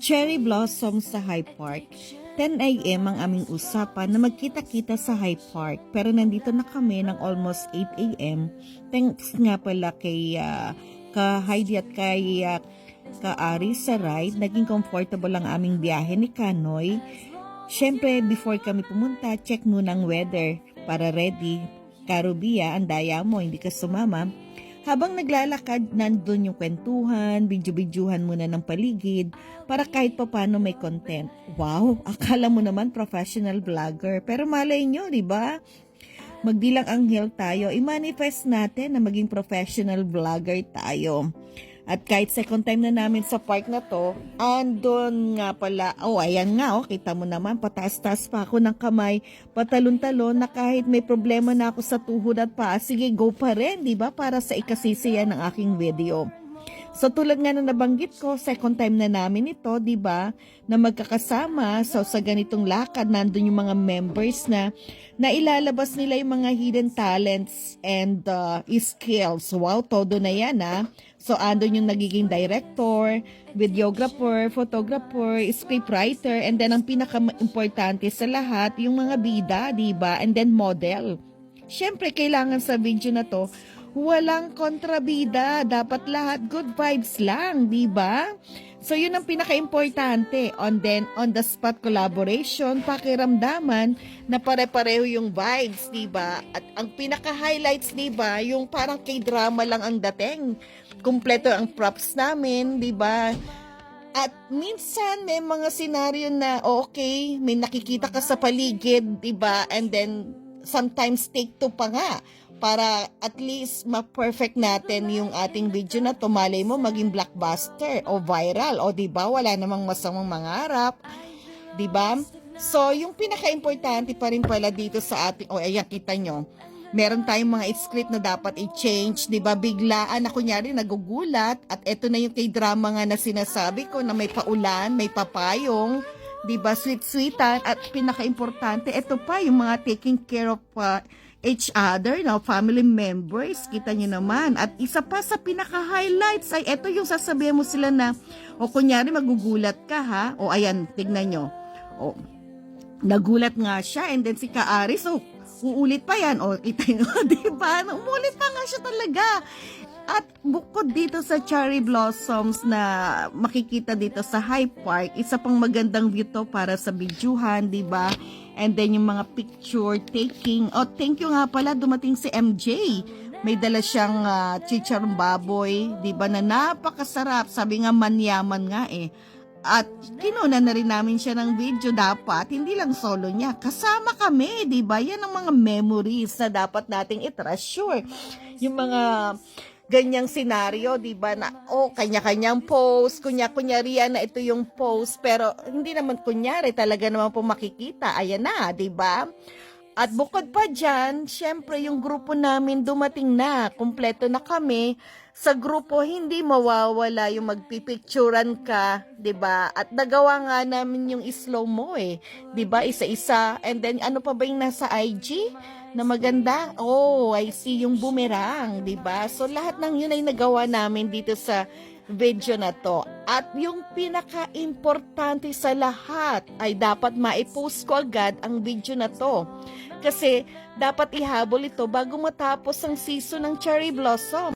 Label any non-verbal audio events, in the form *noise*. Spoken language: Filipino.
Cherry Blossom sa High Park. 10 a.m. ang aming usapan na magkita-kita sa High Park pero nandito na kami ng almost 8 a.m. Thanks nga pala kay ah, ka Heidi at kay ah, ka Ari sa ride. Naging comfortable ang aming biyahe ni Kanoy. Siyempre, before kami pumunta, check muna ang weather para ready. Karubia, ang daya mo, hindi ka sumama. Habang naglalakad, nandun yung kwentuhan, bidyo-bidyuhan muna ng paligid para kahit pa paano may content. Wow, akala mo naman professional vlogger. Pero malay nyo, di ba? Magdilang anghel tayo, i-manifest natin na maging professional vlogger tayo. At kahit second time na namin sa park na to, andon nga pala, oh ayan nga, oh, kita mo naman, pataas-taas pa ako ng kamay, patalon-talon na kahit may problema na ako sa tuhod at paa, sige go pa rin, di ba, para sa ikasisiya ng aking video. So tulad nga na nabanggit ko, second time na namin ito, 'di ba? Na magkakasama so sa ganitong lakad nandun yung mga members na na ilalabas nila yung mga hidden talents and uh, skills. Wow, todo na 'yan ah. So andun yung nagiging director, videographer, photographer, scriptwriter, and then ang pinaka-importante sa lahat, yung mga bida, 'di ba? And then model. Siyempre, kailangan sa video na to, walang kontrabida. Dapat lahat good vibes lang, di ba? So, yun ang pinaka-importante. On then, on the spot collaboration, pakiramdaman na pare-pareho yung vibes, di ba? At ang pinaka-highlights, di ba? Yung parang k-drama lang ang dating. Kumpleto ang props namin, di ba? At minsan may mga senaryo na okay, may nakikita ka sa paligid, 'di ba? And then sometimes take two pa nga para at least ma-perfect natin yung ating video na to. Malay mo maging blockbuster o viral o 'di ba? Wala namang masamang mangarap. 'Di ba? So, yung pinaka-importante pa rin pala dito sa ating, o ayan, kita nyo, meron tayong mga script na dapat i-change, di ba? Biglaan na kunyari nagugulat at eto na yung kay drama nga na sinasabi ko na may paulan, may papayong, di ba? Sweet-sweetan at pinaka-importante, eto pa yung mga taking care of uh, each other, no? family members, kita nyo naman. At isa pa sa pinaka-highlights ay eto yung sasabihin mo sila na, o kunyari magugulat ka ha, o ayan, tignan nyo. O, nagulat nga siya and then si Kaari, so uulit pa yan. O, kita nyo, *laughs* di ba? Umulit pa nga siya talaga. At bukod dito sa cherry blossoms na makikita dito sa High Park, isa pang magandang view to para sa bidyuhan, di ba? And then yung mga picture taking. Oh, thank you nga pala, dumating si MJ. May dala siyang uh, chicharong baboy, di ba, na napakasarap. Sabi nga manyaman nga eh. At kinuna na rin namin siya ng video dapat, hindi lang solo niya. Kasama kami, di ba? Yan ang mga memories na dapat nating i-treasure. Yung mga ganyang senaryo, di ba, na, oh, kanya-kanyang post, kunya-kunyari yan na ito yung post, pero hindi naman kunyari, talaga naman po makikita, ayan na, di ba? At bukod pa dyan, syempre yung grupo namin dumating na, kumpleto na kami. Sa grupo, hindi mawawala yung magpipicturan ka, ba? At nagawa nga namin yung slow mo eh, ba? Isa-isa. And then ano pa ba yung nasa IG? na maganda. Oh, I see yung boomerang, 'di ba? So lahat ng 'yun ay nagawa namin dito sa video na to. At yung pinaka-importante sa lahat ay dapat maipost ko agad ang video na to. Kasi dapat ihabol ito bago matapos ang season ng Cherry Blossom.